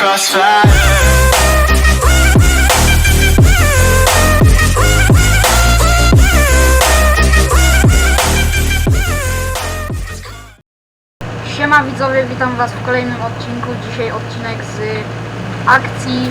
crossfire Siema widzowie, witam was w kolejnym odcinku. Dzisiaj odcinek z akcji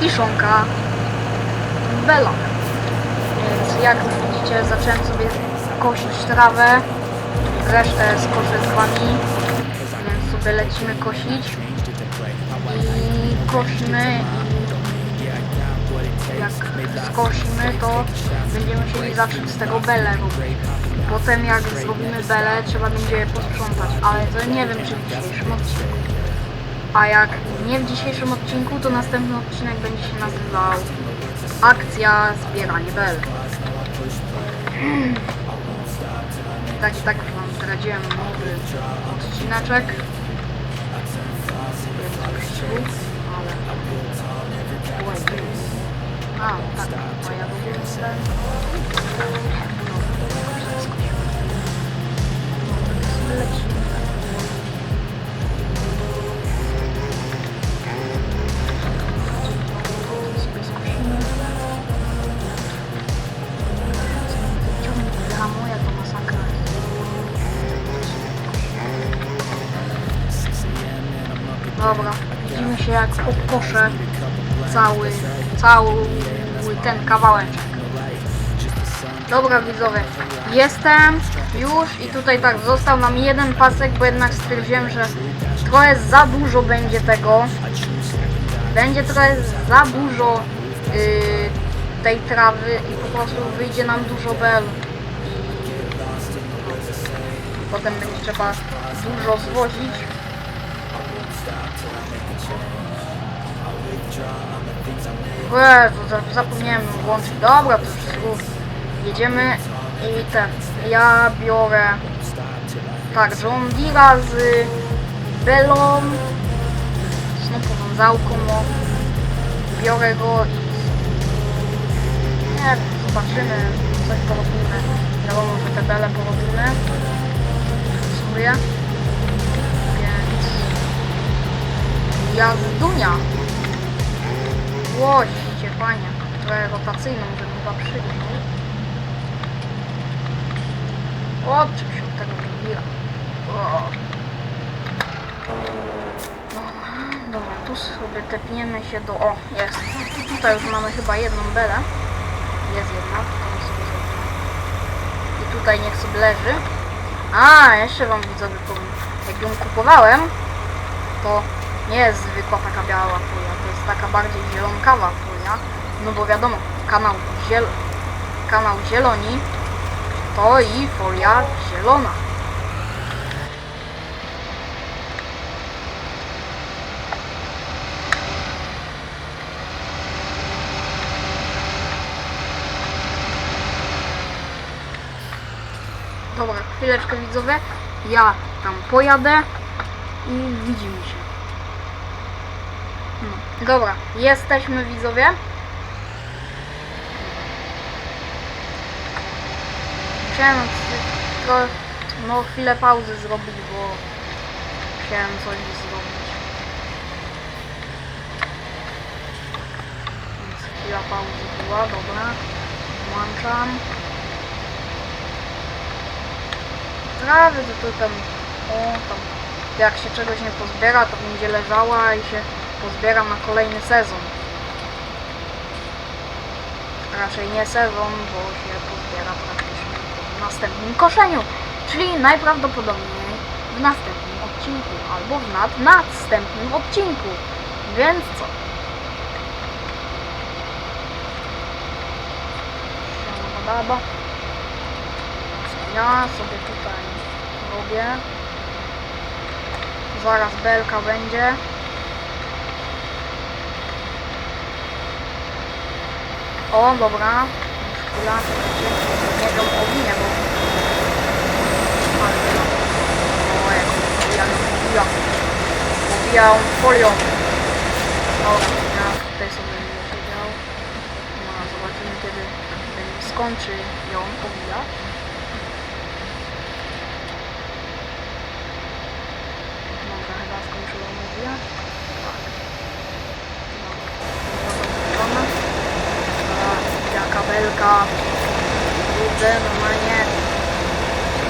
Kiszonka w Belach. Więc jak widzicie zacząłem sobie kosić trawę, resztę skoszę z wami, więc sobie lecimy kosić i kosimy i jak skosimy to będziemy musieli zacząć z tego belę robić. Potem jak zrobimy belę, trzeba będzie posprzątać, ale to nie wiem czy w dzisiejszym odcinku. A jak nie w dzisiejszym odcinku, to następny odcinek będzie się nazywał Akcja Zbieranie Bel. Tak i tak wam zdradziłem nowy odcineczek. Więc Dobra, widzimy się jak pokoszę cały, cały ten kawałeczek. Dobra widzowie, jestem już i tutaj tak został nam jeden pasek, bo jednak stwierdziłem, że trochę za dużo będzie tego. Będzie trochę za dużo yy, tej trawy i po prostu wyjdzie nam dużo bel. I potem będzie trzeba dużo zwozić. Jezu, za- zapomniałem włączyć. Dobra, to już jedziemy i ten. Ja biorę tak, John Deere'a z Belą, z tą powiązałką, no. Biorę go i nie zobaczymy, coś porobimy. Wiadomo, że te Bele porobimy. Sobie. Więc jazdunia. Łoście, fajnie. Trochę rotacyjną, żeby chyba przyjść. Odczep się od tego wybira. O. Dobra, tu sobie tepniemy się do... O, jest. Tutaj już mamy chyba jedną belę. Jest jedna, sobie. I tutaj niech sobie leży. A, jeszcze wam widzowie powiem. Jak ją kupowałem, to nie jest zwykła taka biała folia, to jest taka bardziej zielonkawa No bo wiadomo, kanał, ziel... kanał zieloni to i folia zielona. Dobra, chwileczkę widzowie. Ja tam pojadę i widzimy się. Dobra, jesteśmy widzowie. Chciałem to, no chwilę pauzy zrobić, bo chciałem coś zrobić. Więc chwila pauzy była, dobra. Włączam. Trawy to tu tam, o tam, jak się czegoś nie pozbiera, to będzie leżała i się pozbiera na kolejny sezon. Raczej nie sezon, bo się pozbiera praktycznie w następnym koszeniu. Czyli najprawdopodobniej w następnym odcinku, albo w nad następnym odcinku. Więc co? Siema. Ja sobie tutaj robię. Zaraz belka będzie. O, dobra. Czekajcie. Nie wiem, owinę, bo... O, jak pobija. Pobija on folią. Dobra, ja tutaj sobie będę siedział. No, zobaczymy kiedy ten skończy ją pobijać. Dobra, chyba skończyło mówię. Tak. Belka. Kurde, normalnie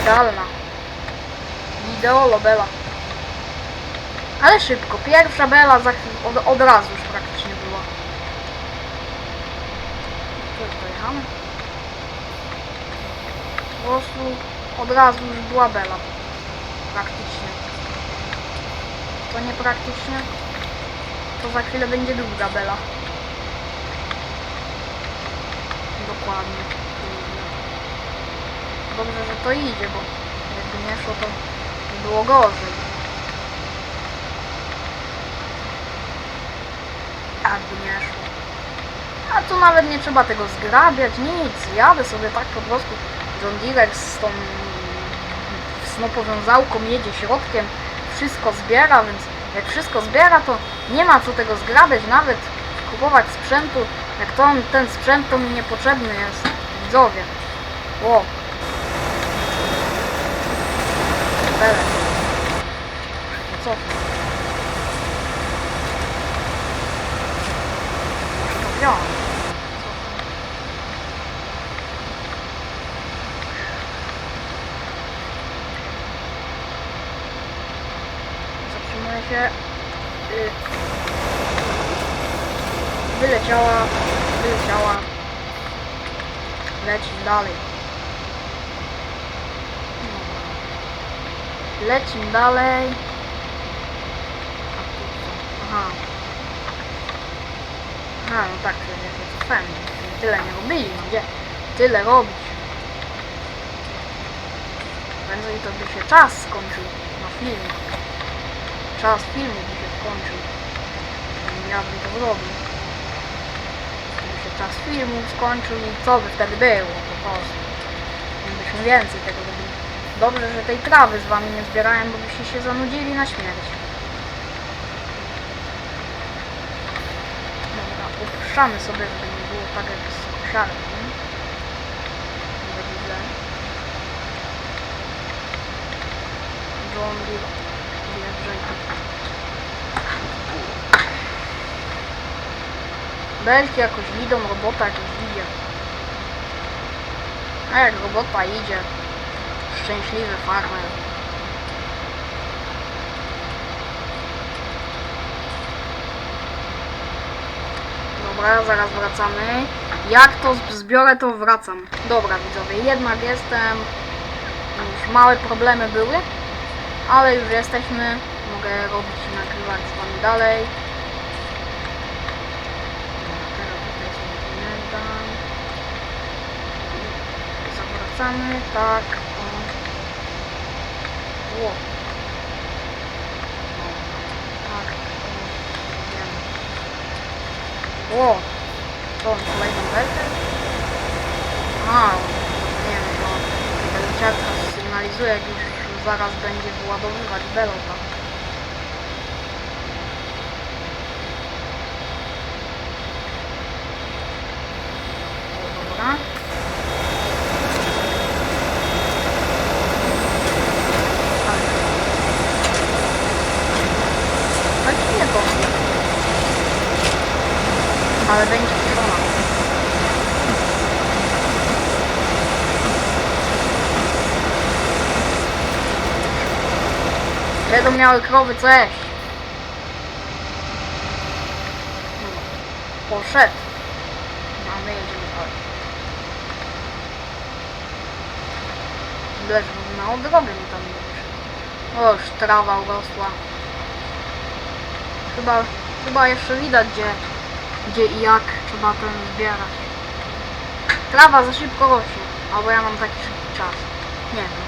idealna. Ideolo bela. Ale szybko. Pierwsza bela za chwilę, od, od razu już praktycznie była. Już dojechamy? Po prostu od razu już była bela. Praktycznie. To nie praktycznie. To za chwilę będzie druga bela. Dokładnie. Dobrze, że to idzie, bo jakby nie szło, to by było gorzej. Jakby nie szło. A tu nawet nie trzeba tego zgrabiać, nic. Jadę sobie tak po prostu. John Deere z tą snopowiązałką jedzie środkiem, wszystko zbiera, więc jak wszystko zbiera, to nie ma co tego zgrabiać, nawet kupować sprzętu, jak to on, ten sprzęt to mi niepotrzebny jest. Widzowie. Ło. Belek. Co? Może to wziąłem. Zatrzymuje się. Y, wyleciała, wyleciała. Leci dalej. No. Lecim dalej. Aha. Aha, no tak, cofem. Tyle nie robili, no gdzie? Tyle robić. Prędzej to by się czas skończył na filmie. Czas filmu by się skończył. Ja bym to zrobił. Czas filmu skończył i co by wtedy było po prostu. Byśmy więcej tego robili. Dobrze, że tej trawy z wami nie zbierałem, bo byście się zanudzili na śmierć. Dobra, upuszczamy sobie, żeby nie było tak jak z kosiarką. Nie będzie źle. John. Belki jakoś idą, robota jakoś idzie. A jak robota idzie, szczęśliwy farmer. Dobra, zaraz wracamy. Jak to zbiorę, to wracam. Dobra, widzowie, jednak jestem. Już małe problemy były, ale już jesteśmy. Mogę robić nagrywać z wami dalej. Dobra, teraz tutaj sobie nie dam. Zawracamy, tak. O. Tak. o. Ło. Co on kolejną belkę? A, nie wiem, to belciarka sygnalizuje, jak już zaraz będzie wyładowywać belota. O, Dobra. Tak nie to. Ale będzie kiszona. Będą miały krowy co jeść. Poszedł. A my jedziemy dalej. Lecz na odrogę mi tam nie wyszedł. O, już trawa urosła. Chyba, chyba jeszcze widać gdzie, gdzie i jak trzeba ten zbierać. Trawa za szybko rośnie. Albo ja mam taki szybki czas. Nie wiem.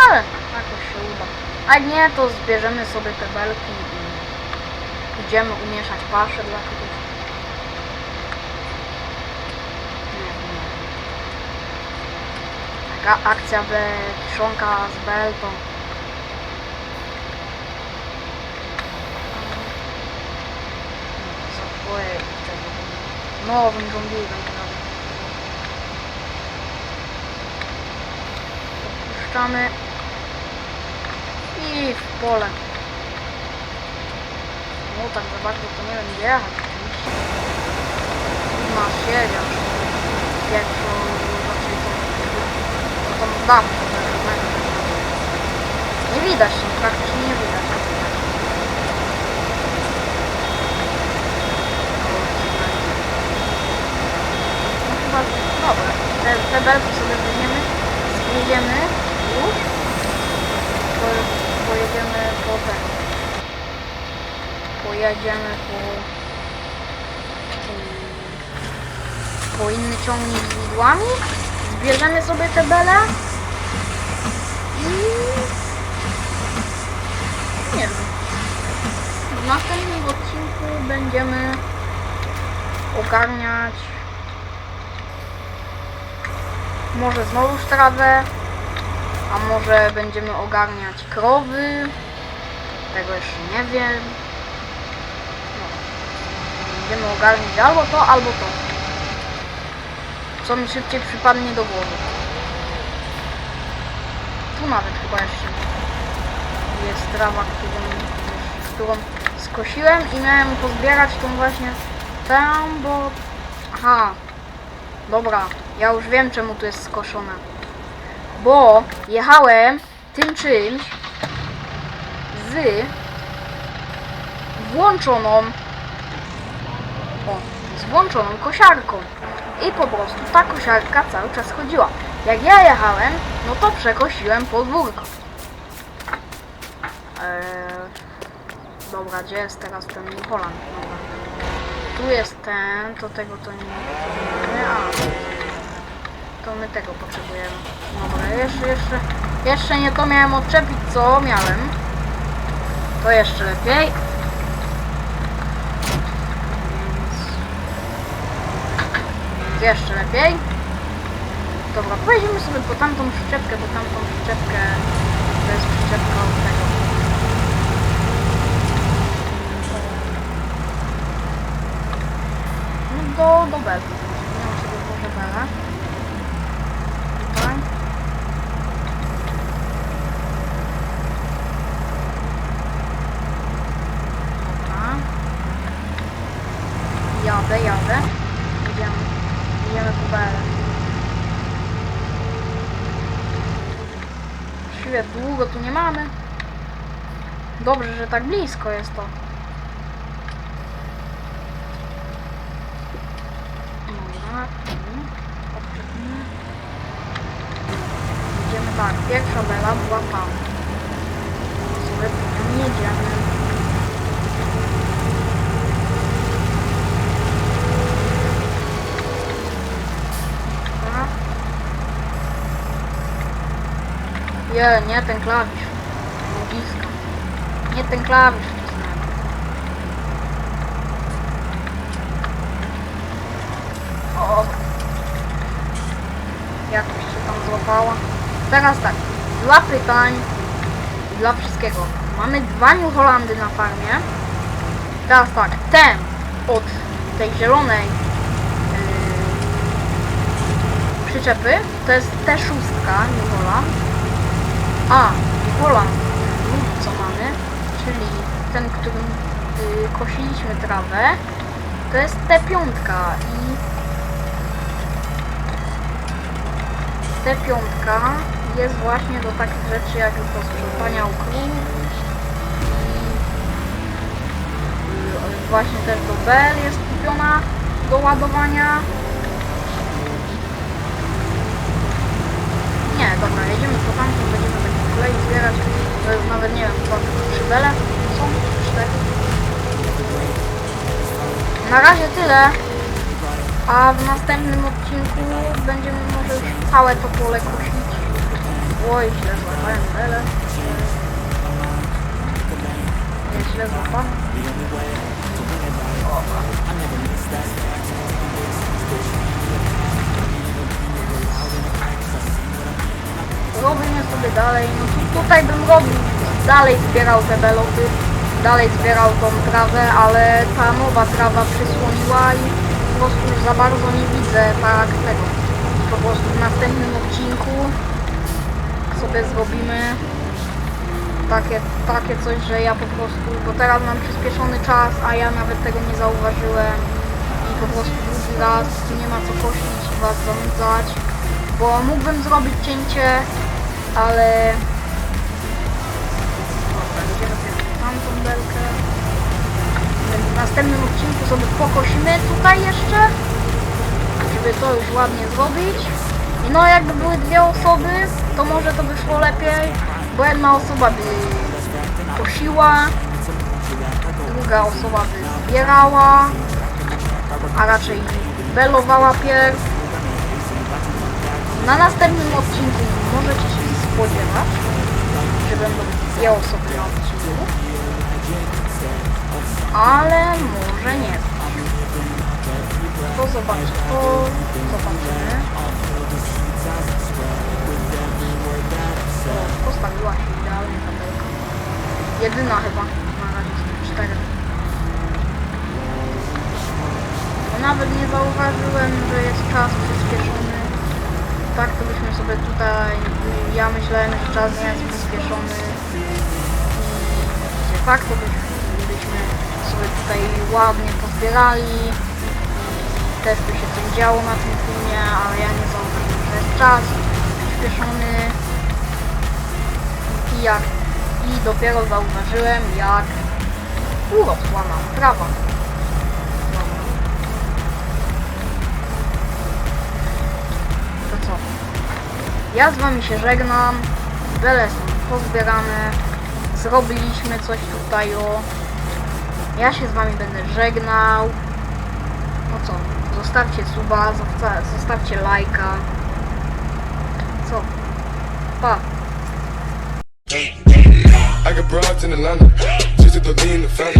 Ale jakoś się uda. A nie, to zbierzemy sobie te belki i idziemy umieszać paszę dla wiem. Taka akcja be kiszonka z bel to... Zapłej tego nowym żonglirem prawie. Opuszczamy i w pole. No tak za bardzo to nie wiem jechać ma siedział. pierwszą, znaczy tą, tą dawkę. Nie widać, no, praktycznie nie widać. No chyba, dobra, te, te belki sobie weźmiemy, już, to pojedziemy po ten, pojedziemy po, po inny ciągnik z widłami, zbierzemy sobie te bele i nie wiem. W następnym odcinku będziemy ogarniać może znowu trawę, a może będziemy ogarniać krowy. Tego jeszcze nie wiem. No. Będziemy ogarniać albo to, albo to. Co mi szybciej przypadnie do głowy. Tu nawet chyba jeszcze jest trawa, którą, którą skosiłem i miałem pozbierać tą właśnie tam, bo... Aha, dobra, ja już wiem czemu tu jest skoszone. Bo jechałem tym czymś z włączoną o, z włączoną kosiarką. I po prostu ta kosiarka cały czas chodziła. Jak ja jechałem, no to przekosiłem podwórko. Eee, dobra, gdzie jest teraz ten New? Dobra. Tu jest ten, to tego to nie a to my tego potrzebujemy. Dobra, jeszcze, jeszcze, jeszcze nie to miałem odczepić, co miałem. To jeszcze lepiej. Jeszcze lepiej. Dobra, pojedziemy sobie po tamtą przyczepkę, bo tamtą przyczepkę to jest przyczepka od tego. No do, do. Miałem sobie może Belę. Tutaj. Dobra. Jadę, jadę. Idziemy. Idziemy po Belę. Właściwie długo tu nie mamy. Dobrze, że tak blisko jest to. Mhm. Idziemy tak, pierwsza bela była tam. Sobie nią jedziemy. Je, nie ten klawisz. Ludziska. Nie ten klawisz. wcisnąłem. O. Jakoś się tam złapała. Teraz tak, dla pytań, dla wszystkiego. Mamy dwa New Holandy na farmie. Teraz tak, ten od tej zielonej yy, przyczepy to jest T6 New Holland. A, New Holland co mamy, czyli ten, którym yy, kosiliśmy trawę, to jest T5 i T5 jest właśnie do takich rzeczy jak do sprzątania u krów i y, właśnie też do Bell jest kupiona do ładowania. Nie, dobra, jedziemy po tamtym, będziemy taki klej zbierać. To już nawet nie wiem, chyba trzy bele są. Na razie tyle. A w następnym odcinku będziemy może już całe to pole kosić. Oj, źle złapałem tyle. Nie, źle złapałem. Robimy sobie dalej, no tu, tutaj bym robił, dalej zbierał te beloty, dalej zbierał tą trawę, ale ta nowa trawa przysłoniła i po prostu już za bardzo nie widzę tak tego. Po prostu w następnym odcinku sobie zrobimy takie, takie coś, że ja po prostu, bo teraz mam przyspieszony czas, a ja nawet tego nie zauważyłem i po prostu drugi raz nie ma co kosić was zanudzać, bo mógłbym zrobić cięcie, ale... W następnym odcinku sobie pokosimy tutaj jeszcze, żeby to już ładnie zrobić. I no jakby były dwie osoby, to może to by szło lepiej, bo jedna osoba by kosiła, druga osoba by zbierała, a raczej belowała pierw. Na następnym odcinku możecie się spodziewać, że będą dwie osoby na odcinku, ale może nie. To zobaczy, to zobaczymy. Postawiła się idealnie tabelka. Jedyna chyba. Na razie są cztery. Nawet nie zauważyłem, że jest czas przyspieszony. Tak to byśmy sobie tutaj... Ja myślałem, że czas nie jest przyspieszony. I tak to byśmy, byśmy sobie tutaj ładnie pozbierali. Też by się coś działo na tym filmie, ale ja nie zauważyłem, że jest czas przyspieszony. I jak... I dopiero zauważyłem, jak urosła nam trawa. To co? Ja z wami się żegnam. Bele są pozbierane. Zrobiliśmy coś tutaj o. Ja się z wami będę żegnał. No co? Zostawcie suba, zosta- zostawcie lajka. Co? Pa! I got broads in Atlanta, just the family.